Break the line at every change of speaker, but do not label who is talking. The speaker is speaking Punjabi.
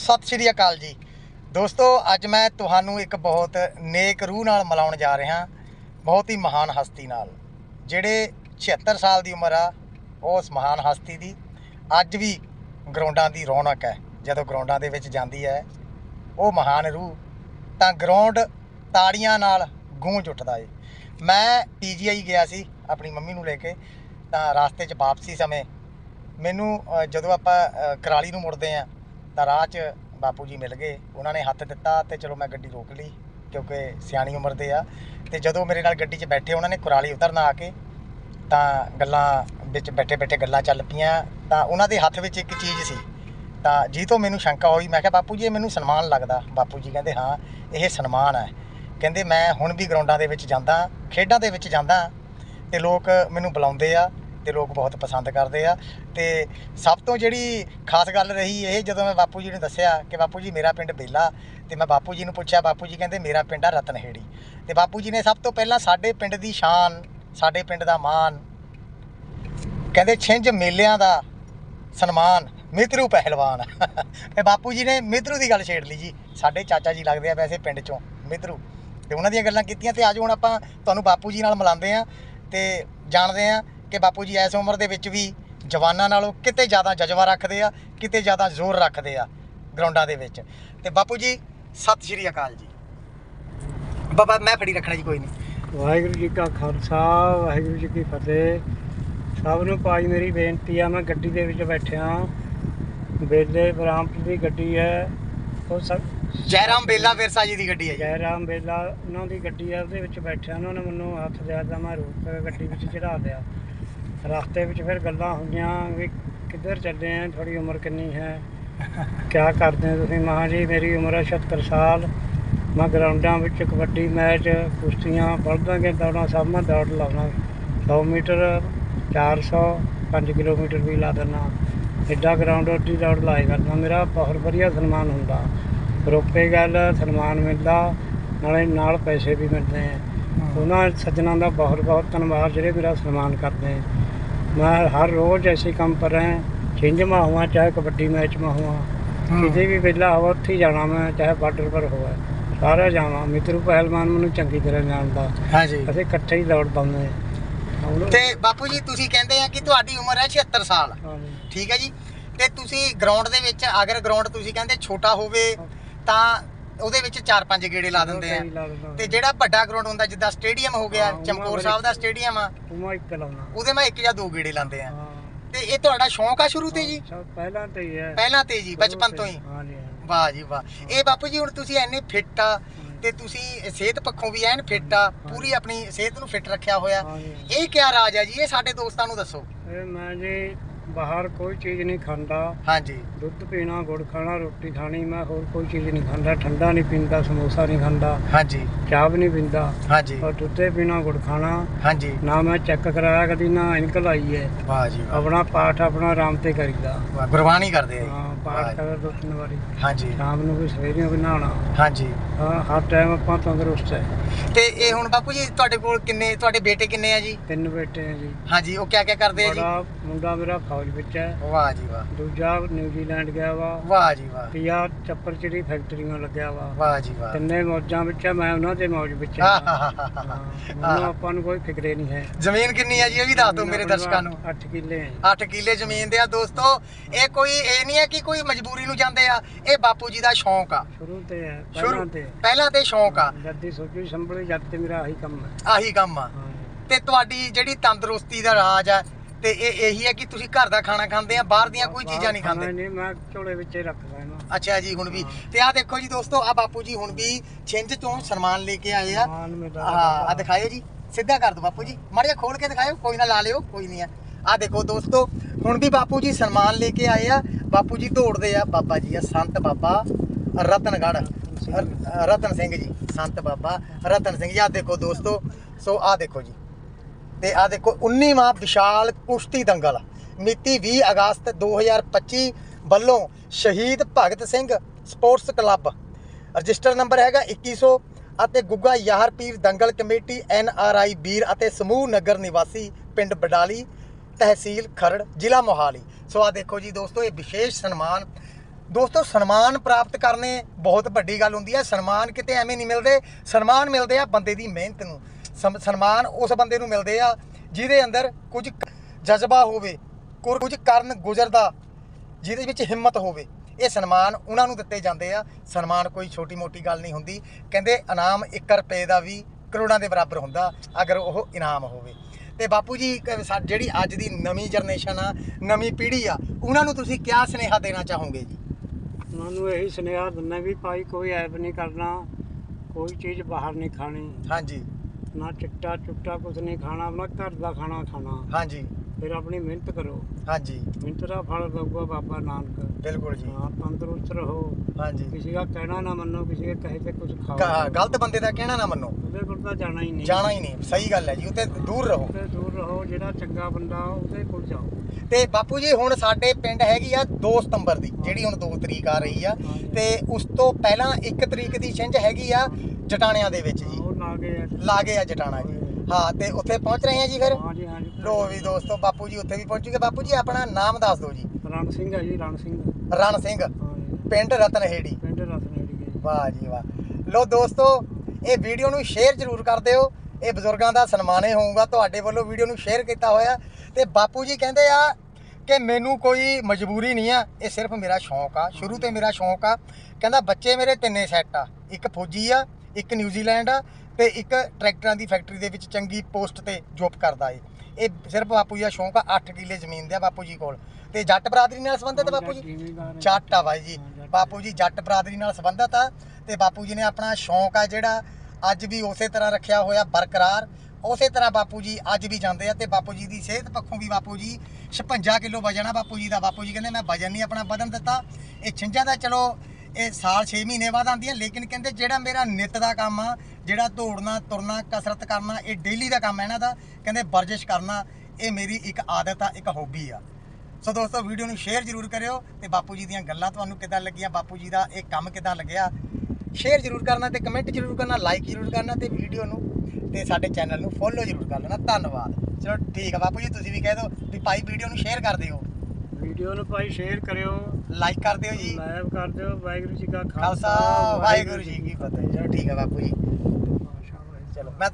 ਸਤਿ ਸ਼੍ਰੀ ਅਕਾਲ ਜੀ। ਦੋਸਤੋ, ਅੱਜ ਮੈਂ ਤੁਹਾਨੂੰ ਇੱਕ ਬਹੁਤ ਨੇਕ ਰੂਹ ਨਾਲ ਮਿਲਾਉਣ ਜਾ ਰਿਹਾ। ਬਹੁਤ ਹੀ ਮਹਾਨ ਹਸਤੀ ਨਾਲ। ਜਿਹੜੇ 76 ਸਾਲ ਦੀ ਉਮਰ ਆ ਉਸ ਮਹਾਨ ਹਸਤੀ ਦੀ। ਅੱਜ ਵੀ ਗਰਾਊਂਡਾਂ ਦੀ ਰੌਣਕ ਹੈ। ਜਦੋਂ ਗਰਾਊਂਡਾਂ ਦੇ ਵਿੱਚ ਜਾਂਦੀ ਹੈ, ਉਹ ਮਹਾਨ ਰੂਹ, ਤਾਂ ਗਰਾਊਂਡ ਤਾੜੀਆਂ ਨਾਲ ਗੂੰਜ ਉੱਠਦਾ ਏ। ਮੈਂ ਪੀਜੀਆਈ ਗਿਆ ਸੀ, ਆਪਣੀ ਮੰਮੀ ਨੂੰ ਲੈ ਕੇ। ਤਾਂ ਰਾਸਤੇ 'ਚ ਵਾਪਸੀ ਸਮੇਂ ਮੈਨੂੰ ਜਦੋਂ ਆਪਾਂ ਕਰਾਲੀ ਨੂੰ ਮੁੜਦੇ ਆ ਤਾਂ ਰਾਹ 'ਚ ਬਾਪੂ ਜੀ ਮਿਲ ਗਏ। ਉਹਨਾਂ ਨੇ ਹੱਥ ਦਿੱਤਾ ਤੇ ਚਲੋ ਮੈਂ ਗੱਡੀ ਰੋਕ ਲਈ, ਕਿਉਂਕਿ ਸਿਆਣੀ ਉਮਰ ਦੇ ਆ। ਤੇ ਜਦੋਂ ਮੇਰੇ ਨਾਲ ਗੱਡੀ 'ਚ ਬੈਠੇ, ਉਹਨਾਂ ਨੇ ਕੁਰਾਲੀ ਉਤਰਨਾ ਆ ਕੇ, ਤਾਂ ਗੱਲਾਂ ਵਿੱਚ ਬੈਠੇ ਬੈਠੇ ਗੱਲਾਂ ਚੱਲ ਪਈਆਂ। ਤਾਂ ਉਹਨਾਂ ਦੇ ਹੱਥ ਵਿੱਚ ਇੱਕ ਚੀਜ਼ ਸੀ। ਤਾਂ ਜੀ ਤੋਂ ਮੈਨੂੰ ਸ਼ੰਕਾ ਹੋਈ, ਮੈਂ ਕਿਹਾ, ਬਾਪੂ ਜੀ, ਇਹ ਮੈਨੂੰ ਸਨਮਾਨ ਲੱਗਦਾ। ਬਾਪੂ ਜੀ ਕਹਿੰਦੇ, ਹਾਂ, ਇਹ ਸਨਮਾਨ ਹੈ। ਕਹਿੰਦੇ, ਮੈਂ ਹੁਣ ਵੀ ਗਰਾਊਂਡਾਂ ਦੇ ਵਿੱਚ ਜਾਂਦਾ, ਖੇਡਾਂ ਦੇ ਵਿੱਚ ਜਾਂਦਾ ਤੇ ਲੋਕ ਮੈਨੂੰ ਬੁਲਾਉਂਦੇ ਆ। ਤੇ ਲੋਕ ਬਹੁਤ ਪਸੰਦ ਕਰਦੇ ਆ। ਤੇ ਸਭ ਤੋਂ ਜਿਹੜੀ ਖਾਸ ਗੱਲ ਰਹੀ ਇਹ ਜਦੋਂ ਮੈਂ ਬਾਪੂ ਜੀ ਨੂੰ ਦੱਸਿਆ ਕਿ ਬਾਪੂ ਜੀ ਮੇਰਾ ਪਿੰਡ ਬੇਲਾ, ਤੇ ਮੈਂ ਬਾਪੂ ਜੀ ਨੂੰ ਪੁੱਛਿਆ, ਬਾਪੂ ਜੀ ਕਹਿੰਦੇ ਮੇਰਾ ਪਿੰਡ ਆ ਰਤਨਹੇੜੀ। ਤੇ ਬਾਪੂ ਜੀ ਨੇ ਸਭ ਤੋਂ ਪਹਿਲਾਂ ਸਾਡੇ ਪਿੰਡ ਦੀ ਸ਼ਾਨ, ਸਾਡੇ ਪਿੰਡ ਦਾ ਮਾਣ, ਕਹਿੰਦੇ ਛਿੰਝ ਮੇਲਿਆਂ ਦਾ ਸਨਮਾਨ, ਮਿੱਤਰੂ ਪਹਿਲਵਾਨ। ਤੇ ਬਾਪੂ ਜੀ ਨੇ ਮਿੱਤਰੂ ਦੀ ਗੱਲ ਛੇੜ ਲਈ ਜੀ। ਸਾਡੇ ਚਾਚਾ ਜੀ ਲੱਗਦੇ ਆ ਵੈਸੇ ਪਿੰਡ ਚੋਂ, ਮਿੱਤਰੂ। ਤੇ ਉਹਨਾਂ ਦੀਆਂ ਗੱਲਾਂ ਕੀਤੀਆਂ ਤੇ ਅੱਜ ਹੁਣ ਆਪਾਂ ਤੁਹਾਨੂੰ ਬਾਪੂ ਜੀ ਨਾਲ ਮਿਲਾਉਂਦੇ ਆ ਤੇ ਜਾਣਦੇ ਆ ਕਿ ਬਾਪੂ ਜੀ ਇਸ ਉਮਰ ਦੇ ਵਿੱਚ ਵੀ ਜਵਾਨਾਂ ਨਾਲੋਂ ਕਿਤੇ ਜ਼ਿਆਦਾ ਜਜ਼ਬਾ ਰੱਖਦੇ ਆ ਕਿਤੇ ਜ਼ਿਆਦਾ ਜ਼ੋਰ ਰੱਖਦੇ ਆ ਗਰਾਊਂਡਾਂ ਦੇ ਵਿੱਚ। ਤੇ ਬਾਪੂ ਜੀ ਸਤਿ ਸ਼੍ਰੀ ਅਕਾਲ ਜੀ। ਬਾਬਾ ਮੈਂ ਫੜੀ ਰੱਖਣਾ ਜੀ ਕੋਈ ਨਹੀਂ।
ਵਾਹਿਗੁਰੂ ਜੀ ਕਾ ਖਾਲਸਾ ਵਾਹਿਗੁਰੂ ਜੀ ਕੀ ਫਤਿਹ। ਸਭ ਨੂੰ ਪਾਈ ਮੇਰੀ ਬੇਨਤੀ ਆ ਮੈਂ ਗੱਡੀ ਦੇ ਵਿੱਚ ਬੈਠਿਆ ਬੇਲੇ ਬ੍ਰਾਹਮਣ ਦੀ ਗੱਡੀ ਹੈ। ਉਹ ਸਭ
ਜੈਰਾਮ ਬੇਲਾ ਵਿਰਸਾ ਜੀ ਦੀ ਗੱਡੀ ਹੈ ਜੀ।
ਜੈ ਰਾਮ ਬੇਲਾ ਉਹਨਾਂ ਦੀ ਗੱਡੀ ਹੈ ਉਹਦੇ ਵਿੱਚ ਬੈਠਿਆ। ਉਹਨਾਂ ਨੇ ਮੈਨੂੰ ਹੱਥ ਦਿਆ ਤਾਂ ਮੈਂ ਰੋਕ ਕੇ ਗੱਡੀ ਵਿੱਚ ਚੜਾ ਲਿਆ। ਰਸਤੇ ਵਿੱਚ ਫਿਰ ਗੱਲਾਂ ਹੋਈਆਂ ਵੀ ਕਿੱਧਰ ਚੱਲੇ ਆ ਤੁਹਾਡੀ ਉਮਰ ਕਿੰਨੀ ਹੈ? ਕਿਆ ਕਰਦੇ ਹੋ ਤੁਸੀਂ? ਮਹਾਂ ਜੀ ਮੇਰੀ ਉਮਰ ਹੈ 76 ਸਾਲ। ਮੈਂ ਗਰਾਊਂਡਾਂ ਵਿੱਚ ਕਬੱਡੀ ਮੈਚ ਕੁਸ਼ਤੀਆਂ ਬਲਦਾਂ ਕੇ ਦੌੜਾਂ ਸਭ ਮੈਂ ਦੌੜ ਲਾਉਣਾ। 100 ਮੀਟਰ 400 5 ਕਿਲੋਮੀਟਰ ਵੀ ਲਾ ਦਿੰਦਾ। ਐਡਾ ਗਰਾਊਂਡ ਉੱਡੀ ਦੌੜ ਲਾਏ ਕਰਦਾ। ਮੇਰਾ ਬਹੁਤ ਵਧੀਆ ਸਨਮਾਨ ਹੁੰਦਾ। ਰੋਪੇ ਗੱਲ ਸਨਮਾਨ ਮਿਲਦਾ ਨਾਲੇ ਨਾਲ ਪੈਸੇ ਵੀ ਮਿਲਦੇ ਆ। ਉਹਨਾਂ ਸੱਜਣਾ ਦਾ ਬਹੁਤ ਬਹੁਤ ਧੰਨਵਾਦ ਜਿਹੜੇ ਮੇਰਾ ਸਨਮਾਨ ਕਰਦੇ ਆ। ਮੈਂ ਹਰ ਰੋਜ਼ ਐਸੇ ਕੰਮ ਕਰ ਰਿਹਾ ਛਿੰਝ ਮਾ ਹੁਆ ਚਾਹੇ ਕਬੱਡੀ ਮੈਚ ਮਾ ਹੁਆ ਕਿਤੇ ਵੀ ਵੇਲਾ ਹੋਵੇ ਉੱਥੇ ਹੀ ਜਾਣਾ ਮੈਂ ਚਾਹੇ ਬਾਰਡਰ ਪਰ ਹੋਵੇ। ਸਾਰਾ ਜਾਵਾਂ। ਮਿੱਤਰੂ ਪਹਿਲਵਾਨ ਮੈਨੂੰ ਚੰਗੀ ਤਰ੍ਹਾਂ ਜਾਣਦਾ।
ਹਾਂਜੀ।
ਅਸੀਂ ਇਕੱਠੇ ਹੀ ਦੌੜ ਪਾਉਂਦੇ ਹਾਂ।
ਤੇ ਬਾਪੂ ਜੀ ਤੁਸੀਂ ਕਹਿੰਦੇ ਆ ਕਿ ਤੁਹਾਡੀ ਉਮਰ ਹੈ 76 ਸਾਲ।
ਹਾਂਜੀ।
ਠੀਕ ਹੈ ਜੀ? ਤੇ ਤੁਸੀਂ ਗਰਾਊਂਡ ਦੇ ਵਿੱਚ ਅਗਰ ਗਰਾਊਂਡ ਤੁਸੀਂ ਕਹਿੰਦੇ ਛੋਟਾ ਹੋਵੇ ਤਾਂ ਉਹਦੇ ਵਿੱਚ 4-5 ਗੇੜੇ ਲਾ ਦਿੰਦੇ ਆ। ਤੇ ਜਿਹੜਾ ਵੱਡਾ ਗਰਾਊਂਡ ਹੁੰਦਾ ਜਿੱਦਾਂ ਸਟੇਡੀਅਮ ਹੋ ਗਿਆ ਚਮਕੌਰ ਸਾਹਿਬ ਦਾ ਸਟੇਡੀਅਮ ਆ ਉਹਦੇ ਮੈਂ ਇੱਕ ਜਾਂ ਦੋ ਗੇੜੇ ਲਾਉਂਦੇ ਆ। ਤੇ ਇਹ ਤੁਹਾਡਾ ਸ਼ੌਂਕ ਆ ਸ਼ੁਰੂ ਤੇ ਜੀ?
ਪਹਿਲਾਂ ਤੇ ਹੀ ਹੈ।
ਪਹਿਲਾਂ ਤੇ ਜੀ ਬਚਪਨ ਤੋਂ ਹੀ। ਵਾਹ ਜੀ ਵਾਹ। ਇਹ ਬਾਪੂ ਜੀ ਹੁਣ ਤੁਸੀਂ ਐਨੇ ਫਿੱਟ ਆ ਤੇ ਤੁਸੀਂ ਸਿਹਤ ਪੱਖੋਂ ਵੀ ਐਨ ਫਿੱਟ ਆ ਪੂਰੀ ਆਪਣੀ ਸਿਹਤ ਨੂੰ ਫਿੱਟ ਰੱਖਿਆ ਹੋਇਆ। ਇਹ ਕਿਆ ਰਾਜ ਹੈ ਜੀ? ਇਹ ਸਾਡੇ ਦੋਸਤਾਂ ਨੂੰ ਦੱਸੋ।
ਮੈਂ ਜੀ ਬਾਹਰ ਕੋਈ ਚੀਜ਼ ਨਹੀਂ ਖਾਂਦਾ।
ਹਾਂਜੀ।
ਦੁੱਧ ਪੀਣਾ ਗੁੜ ਖਾਣਾ ਰੋਟੀ ਖਾਣੀ ਮੈਂ ਹੋਰ ਕੋਈ ਚੀਜ਼ ਨਹੀਂ ਖਾਂਦਾ। ਠੰਡਾ ਨਹੀਂ ਪੀਂਦਾ ਸਮੋਸਾ ਨਹੀਂ ਖਾਂਦਾ।
ਹਾਂਜੀ।
ਚਾਹ ਵੀ ਨਹੀਂ ਪੀਂਦਾ।
ਹਾਂਜੀ।
ਔਰ ਦੁੱਧੇ ਪੀਣਾ ਗੁੜ ਖਾਣਾ
ਹਾਂਜੀ।
ਨਾ ਮੈਂ ਚੈੱਕ ਕਰਾਇਆ ਕਦੀ ਨਾ ਇਨਕਲ ਆਈ ਹੈ
ਵਾਹ ਜੀ ਵਾਹ।
ਆਪਣਾ ਪਾਠ ਆਪਣਾ ਆਰਾਮ ਤੇ ਕਰੀਦਾ।
ਵਾਹ, ਗੁਰਬਾਣੀ ਕਰਦੇ ਆ ਜੀ।
ਹਾਂ
ਵਾਹ
ਪਾਠ। ਕਰ ਦੋ ਤਿੰਨ ਵਾਰੀ।
ਹਾਂਜੀ।
ਸ਼ਾਮ ਨੂੰ ਵੀ ਸਵੇਰੇ ਵੀ ਨਹਾਉਣਾ।
ਹਾਂਜੀ।
ਹਾਂ ਹਰ ਟਾਈਮ ਆਪਾਂ ਤੰਦਰੁਸਤ ਹੈ।
ਤੇ ਇਹ ਹੁਣ ਬਾਪੂ ਜੀ ਤੁਹਾਡੇ ਕੋਲ ਕਿੰਨੇ ਤੁਹਾਡੇ ਬੇਟੇ ਕਿੰਨੇ ਆ ਜੀ?
ਤਿੰਨ ਬੇਟੇ ਹੈ ਜੀ।
ਹਾਂਜੀ ਉਹ ਕਿਆ ਕਿਆ ਕਰਦੇ ਆ ਜੀ?
ਬੜਾ ਮੁੰਡਾ ਮੇਰਾ ਫੌਜ ਵਿੱਚ ਹੈ।
ਵਾਹ ਜੀ ਵਾਹ।
ਦੂਜਾ ਨਿਊਜ਼ੀਲੈਂਡ ਗਿਆ ਵਾ।
ਵਾਹ ਜੀ ਵਾਹ।
ਤੀਆ ਚੱਪਰ ਚਿੜੀ ਫੈਕਟਰੀਆਂ ਲੱਗਿਆ ਵਾ।
ਵਾਹ ਜੀ ਵਾਹ।
ਤਿੰਨੇ ਮੌਜਾਂ ਵਿੱਚ ਹੈ ਮੈਂ ਉਹਨਾਂ ਦੇ ਮੌਜ ਵਿੱਚ ਹਾਂ। ਮੈਨੂੰ ਆਪਾਂ ਨੂੰ ਕੋਈ ਫਿਕਰੇ ਨਹੀਂ ਹੈ।
ਜ਼ਮੀਨ ਕਿੰਨੀ ਹੈ ਜੀ ਇਹ ਵੀ ਦੱਸ ਦਿਓ ਮੇਰੇ ਦਰਸ਼ਕਾਂ ਨੂੰ।
8 ਕਿੱਲੇ ਹੈ
8 ਕਿੱਲੇ ਜ਼ਮੀਨ ਦੇ ਆ ਦੋਸਤੋ ਇਹ ਕੋਈ ਇਹ ਨਹੀਂ ਹੈ ਕਿ ਕੋਈ ਮਜਬੂਰੀ ਨੂੰ ਜਾਂਦੇ ਆ। ਇਹ ਬਾਪੂ ਜੀ ਦਾ ਸ਼ੌਂਕ ਆ।
ਸ਼ੁਰੂ ਤੇ ਹੈ
ਸ਼ੁਰੂ।
ਪਹਿਲਾਂ ਤੇ
ਪਹਿਲਾਂ ਤੇ ਸ਼ੌਂਕ ਆ।
ਜਦ ਦੀ ਸੋਚੀ ਸੰਭਲੀ ਜਦ ਤੇ ਮੇਰਾ ਆਹੀ ਕੰਮ ਹੈ
ਆਹੀ ਕੰਮ ਆ। ਤੇ ਤੁਹਾਡੀ ਜਿਹੜੀ ਤੰਦਰੁਸਤੀ ਦਾ ਰਾਜ ਆ ਤੇ ਇਹ ਇਹੀ ਹੈ ਕਿ ਤੁਸੀਂ ਘਰ ਦਾ ਖਾਣਾ ਖਾਂਦੇ ਆ ਬਾਹਰ ਦੀਆਂ ਕੋਈ ਚੀਜ਼ਾਂ ਨਹੀਂ ਖਾਂਦੇ?
ਨਹੀਂ ਮੈਂ ਝੋਲੇ ਵਿੱਚ ਹੀ ਰੱਖਦਾ ਇਹਨੂੰ।
ਅੱਛਾ ਜੀ ਹੁਣ ਵੀ। ਤੇ ਆ ਦੇਖੋ ਜੀ ਦੋਸਤੋ ਆ ਬਾਪੂ ਜੀ ਹੁਣ ਵੀ ਛਿੰਝ ਚੋਂ ਸਨਮਾਨ ਲੈ ਕੇ ਆਏ ਆ। ਹਾਂ ਆ ਦਿਖਾਇਓ ਜੀ। ਸਿੱਧਾ ਕਰ ਦਿਓ ਬਾਪੂ ਜੀ। ਮਾੜਿਆ ਖੋਲ ਕੇ ਦਿਖਾਇਓ ਕੋਈ ਨਾ ਲਾ ਲਿਓ ਕੋਈ ਨਹੀਂ ਆ। ਆ ਦੇਖੋ ਦੋਸਤੋ ਹੁਣ ਵੀ ਬਾਪੂ ਜੀ ਸਨਮਾਨ ਲੈ ਕੇ ਆਏ ਆ। ਬਾਪੂ ਜੀ ਦੌੜਦੇ ਆ ਬਾਬਾ ਜੀ ਆ ਸੰਤ ਬਾਬਾ। ਰਤਨਗੜ ਰਤਨ ਸਿੰਘ ਜੀ, ਸੰਤ ਬਾਬਾ, ਰਤਨ ਸਿੰਘ ਜੀ ਆ ਦੇਖੋ ਦੋਸਤੋ, ਸੋ ਆ ਦੇਖੋ ਜੀ। ਤੇ ਆ ਦੇਖੋ 19ਵਾਂ ਵਿਸ਼ਾਲ ਕੁਸ਼ਤੀ ਦੰਗਲ, ਮਿਤੀ 20 ਅਗਸਤ 2025 ਵੱਲੋਂ Shaheed Bhagat Singh sports club. Register number ਹੈਗਾ 2100 ਅਤੇ ਗੁੱਗਾ ਯਾਹਰ ਪੀਰ ਦੰਗਲ ਕਮੇਟੀ, ਐਨ ਆਰ ਆਈ ਵੀਰ ਅਤੇ ਸਮੂਹ ਨਗਰ ਨਿਵਾਸੀ ਪਿੰਡ ਬਡਾਲੀ, ਤਹਿਸੀਲ ਖਰੜ, ਜ਼ਿਲ੍ਹਾ ਮੋਹਾਲੀ। ਸੋ ਆ ਦੇਖੋ ਜੀ ਦੋਸਤੋ, ਇਹ ਵਿਸ਼ੇਸ਼ ਸਨਮਾਨ ਦੋਸਤੋ, ਸਨਮਾਨ ਪ੍ਰਾਪਤ ਕਰਨੇ ਬਹੁਤ ਵੱਡੀ ਗੱਲ ਹੁੰਦੀ ਹੈ। ਸਨਮਾਨ ਕਿਤੇ ਐਵੇਂ ਨਹੀਂ ਮਿਲਦੇ। ਸਨਮਾਨ ਮਿਲਦੇ ਆ ਬੰਦੇ ਦੀ ਮਿਹਨਤ ਨੂੰ। ਸਮ- ਸਨਮਾਨ ਉਸ ਬੰਦੇ ਨੂੰ ਮਿਲਦੇ ਆ ਜਿਹਦੇ ਅੰਦਰ ਕੁਝ ਜਜ਼ਬਾ ਹੋਵੇ, ਕੁਰ- ਕੁਝ ਕਰਨ ਗੁਜ਼ਰਦਾ, ਜਿਹਦੇ ਵਿੱਚ ਹਿੰਮਤ ਹੋਵੇ। ਇਹ ਸਨਮਾਨ ਉਹਨਾਂ ਨੂੰ ਦਿੱਤੇ ਜਾਂਦੇ ਆ। ਸਨਮਾਨ ਕੋਈ ਛੋਟੀ ਮੋਟੀ ਗੱਲ ਨਹੀਂ ਹੁੰਦੀ। ਕਹਿੰਦੇ ਇਨਾਮ 1 ਰੁਪਏ ਦਾ ਵੀ ਕਰੋੜਾਂ ਦੇ ਬਰਾਬਰ ਹੁੰਦਾ, ਅਗਰ ਉਹ ਇਨਾਮ ਹੋਵੇ। ਤੇ ਬਾਪੂ ਜੀ ਸਾ- ਜਿਹੜੀ ਅੱਜ ਦੀ ਨਵੀਂ ਜਨਰੇਸ਼ਨ ਆ, ਨਵੀਂ ਪੀੜ੍ਹੀ ਆ, ਉਹਨਾਂ ਨੂੰ ਤੁਸੀਂ ਕਿਆ ਸੁਨੇਹਾ ਦੇਣਾ ਚਾਹੋਗੇ ਜੀ?
ਉਹਨਾਂ ਨੂੰ ਇਹੀ ਸੁਨੇਹਾ ਦਿੰਦਾ ਵੀ ਭਾਈ ਕੋਈ ਐਬ ਨਹੀਂ ਕਰਨਾ ਕੋਈ ਚੀਜ਼ ਬਾਹਰ ਨਹੀਂ ਖਾਣੀ।
ਹਾਂਜੀ।
ਨਾ ਚਿੱਟਾ ਚੁੱਟਾ ਕੁਝ ਨਹੀਂ ਖਾਣਾ ਆਪਣਾ ਘਰ ਦਾ ਖਾਣਾ ਖਾਣਾ।
ਹਾਂਜੀ।
ਫਿਰ ਆਪਣੀ ਮਿਹਨਤ ਕਰੋ।
ਹਾਂਜੀ।
ਮਿਹਨਤ ਦਾ ਫਲ ਦਊਗਾ ਬਾਬਾ ਨਾਨਕ।
ਬਿਲਕੁਲ ਜੀ।
ਹਾਂ ਤੰਦਰੁਸਤ ਰਹੋ।
ਹਾਂਜੀ।
ਕਿਸੇ ਦਾ ਕਹਿਣਾ ਨਾ ਮੰਨੋ ਕਿਸੇ ਦੇ ਕਹੇ ਤੇ ਕੁਝ ਖਾਓ
ਗ- ਗਲਤ ਬੰਦੇ ਦਾ ਕਹਿਣਾ ਨਾ ਮੰਨੋ।
ਉਹਦੇ ਕੋਲ ਤਾਂ ਜਾਣਾ ਹੀ ਨਹੀਂ।
ਜਾਣਾ ਹੀ ਨਹੀਂ। ਸਹੀ ਗੱਲ ਹੈ ਜੀ ਉੱਤੇ ਦੂਰ ਰਹੋ।
ਉਹਦੇ ਦੂਰ ਰਹੋ ਜਿਹੜਾ ਚੰਗਾ ਬੰਦਾ ਉਹਦੇ ਕੋਲ ਜਾਓ।
ਤੇ ਬਾਪੂ ਜੀ ਹੁਣ ਸਾਡੇ ਪਿੰਡ ਹੈਗੀ ਆ 2 ਸਤੰਬਰ ਦੀ ਜਿਹੜੀ ਹੁਣ 2 ਤਰੀਕ ਆ ਰਹੀ ਆ। ਤੇ ਉਸ ਤੋਂ ਪਹਿਲਾਂ 1 ਤਰੀਕ ਦੀ ਛਿੰਝ ਹੈਗੀ ਆ ਜਟਾਣਿਆਂ ਦੇ ਵਿੱਚ ਜੀ।
ਉਹ ਆ।
ਲਾਗੇ ਆ ਜਟਾਣਾ ਜੀ। ਹਾਂ ਤੇ ਉੱਥੇ ਪਹੁੰਚ ਰਹੇ ਆ ਜੀ ਫਿਰ?
ਹਾਂ ਜੀ ਹਾਂ ਜੀ।
ਲੋ ਵੀ ਦੋਸਤੋ ਬਾਪੂ ਜੀ ਉੱਥੇ ਵੀ ਪਹੁੰਚੂਗੇ ਬਾਪੂ ਜੀ ਆਪਣਾ ਨਾਮ ਦੱਸ ਦਿਓ ਜੀ।
ਰਣ ਸਿੰਘ ਹੈ ਜੀ ਰਣ ਸਿੰਘ।
ਰਣ ਸਿੰਘ
ਹਾਂ ਜੀ।
ਪਿੰਡ ਰਤਨਹੇੜੀ।
ਪਿੰਡ ਰਤਨੇੜੀ ਗਏ
ਵਾਹ ਜੀ ਵਾਹ। ਲੋ ਦੋਸਤੋ ਇਹ ਵੀਡੀਓ ਨੂੰ ਸ਼ੇਅਰ ਜ਼ਰੂਰ ਕਰ ਦਿਓ। ਇਹ ਬਜ਼ੁਰਗਾਂ ਦਾ ਸਨਮਾਨੇ ਹੋਊਗਾ। ਤੁਹਾਡੇ ਵੱਲੋਂ ਵੀਡੀਓ ਨੂੰ ਸ਼ੇਅਰ ਕੀਤਾ ਹੋਇਆ। ਤੇ ਬਾਪੂ ਜੀ ਕਹਿੰਦੇ ਆ ਕਿ ਮੈਨੂੰ ਕੋਈ ਮਜਬੂਰੀ ਨਹੀਂ ਆ। ਇਹ ਸਿਰਫ ਮੇਰਾ ਸ਼ੌਂਕ ਆ। ਸ਼ੁਰੂ ਤੋਂ ਮੇਰਾ ਸ਼ੌਂਕ ਆ। ਕਹਿੰਦਾ ਬੱਚੇ ਮੇਰੇ ਤਿੰਨੇ ਸੈੱਟ ਆ। ਇੱਕ ਫੌਜੀ ਆ ਇੱਕ ਨਿਊਜ਼ੀਲੈਂਡ ਆ ਤੇ ਇੱਕ ਟਰੈਕਟਰਾਂ ਦੀ ਫੈਕਟਰੀ ਦੇ ਵਿੱਚ ਚੰਗੀ ਪੋਸਟ ਤੇ ਜੌਬ ਕਰਦਾ ਏ। ਇਹ ਸਿਰਫ ਬਾਪੂ ਜੀ ਦਾ ਸ਼ੌਂਕ ਆ 8 ਕਿੱਲੇ ਜ਼ਮੀਨ ਦੇ ਆ ਬਾਪੂ ਜੀ ਕੋਲ। ਤੇ ਜੱਟ ਬਰਾਦਰੀ ਨਾਲ ਸੰਬੰਧਿਤ ਆ ਬਾਪੂ ਜੀ?
ਹੈ।
ਜੱਟ ਆ? ਬਾਈ ਜੀ।
ਹਾਂ,
ਬਾਪੂ ਜੀ ਜੱਟ ਬਰਾਦਰੀ ਨਾਲ ਸੰਬੰਧਤ ਆ ਤੇ ਬਾਪੂ ਜੀ ਨੇ ਆਪਣਾ ਸ਼ੌਂਕ ਆ ਜਿਹੜਾ ਅੱਜ ਵੀ ਉਸੇ ਤਰ੍ਹਾਂ ਰੱਖਿਆ ਹੋਇਆ ਬਰਕਰਾਰ। ਉਸੇ ਤਰ੍ਹਾਂ ਬਾਪੂ ਜੀ ਅੱਜ ਵੀ ਜਾਂਦੇ ਆ ਤੇ ਬਾਪੂ ਜੀ ਦੀ ਸਿਹਤ ਪੱਖੋਂ ਵੀ ਬਾਪੂ ਜੀ 56 ਕਿਲੋ ਵਜਨ ਆ। ਬਾਪੂ ਜੀ ਦਾ ਬਾਪੂ ਜੀ ਕਹਿੰਦੇ ਮੈਂ ਵਜਨ ਨਹੀਂ ਆਪਣਾ ਵਧਣ ਦਿੱਤਾ। ਇਹ ਛਿੰਝਾਂ ਦਾ ਚਲੋ ਇਹ ਸਾਲ 6 ਮਹੀਨੇ ਬਾਅਦ ਆਉਂਦੀਆਂ, ਲੇਕਿਨ ਕਹਿੰਦੇ ਜਿਹੜਾ ਮੇਰਾ ਨਿੱਤ ਦਾ ਕੰਮ ਆ, ਜਿਹੜਾ ਦੌੜਨਾ, ਤੁਰਨਾ, ਕਸਰਤ ਕਰਨਾ, ਇਹ ਡੇਲੀ ਦਾ ਕੰਮ ਹੈ ਇਹਨਾਂ ਦਾ, ਕਹਿੰਦੇ ਵਰਜਿਸ਼ ਕਰਨਾ, ਇਹ ਮੇਰੀ ਇੱਕ ਆਦਤ ਆ, ਇੱਕ ਹੌਬੀ ਆ। ਸੋ ਦੋਸਤੋ ਵੀਡੀਓ ਨੂੰ ਸ਼ੇਅਰ ਜ਼ਰੂਰ ਕਰਿਓ ਤੇ ਬਾਪੂ ਜੀ ਦੀਆਂ ਗੱਲਾਂ ਤੁਹਾਨੂੰ ਕਿੱਦਾਂ ਲੱਗੀਆਂ, ਬਾਪੂ ਜੀ ਦਾ ਇਹ ਕੰਮ ਕਿੱਦਾਂ ਲੱਗਿਆ? ਸ਼ੇਅਰ ਜ਼ਰੂਰ ਕਰਨਾ ਤੇ ਕਮੈਂਟ ਜ਼ਰੂਰ ਕਰਨਾ ਲਾਈਕ ਜ਼ਰੂਰ ਕਰਨਾ ਤੇ ਵੀਡੀਓ ਨੂੰ ਤੇ ਸਾਡੇ ਚੈਨਲ ਨੂੰ ਫੋਲੋ ਜ਼ਰੂਰ ਕਰ ਲੈਣਾ। ਧੰਨਵਾਦ। ਚਲੋ ਠੀਕ ਆ, ਬਾਪੂ ਜੀ, ਤੁਸੀਂ ਵੀ ਕਹਿ ਦਿਓ ਵੀ ਭਾਈ ਵੀਡੀਓ ਨੂੰ ਸ਼ੇਅਰ ਕਰ ਦਿਓ।
ਵੀਡੀਓ ਨੂੰ ਭਾਈ ਸ਼ੇਅਰ ਕਰਿਓ।
ਲਾਈਕ ਕਰ ਦਿਓ ਜੀ।
ਲਾਈਵ ਕਰ ਦਿਓ। ਵਾਹਿਗੁਰੂ ਜੀ ਕਾ
ਖਾਲਸਾ ਵਾਹਿਗੁਰੂ ਜੀ ਕੀ ਫਤਿਹ ਚਲੋ ਠੀਕ ਆ ਬਾਪੂ ਜੀ। ਚਲੋ ਮੈਂ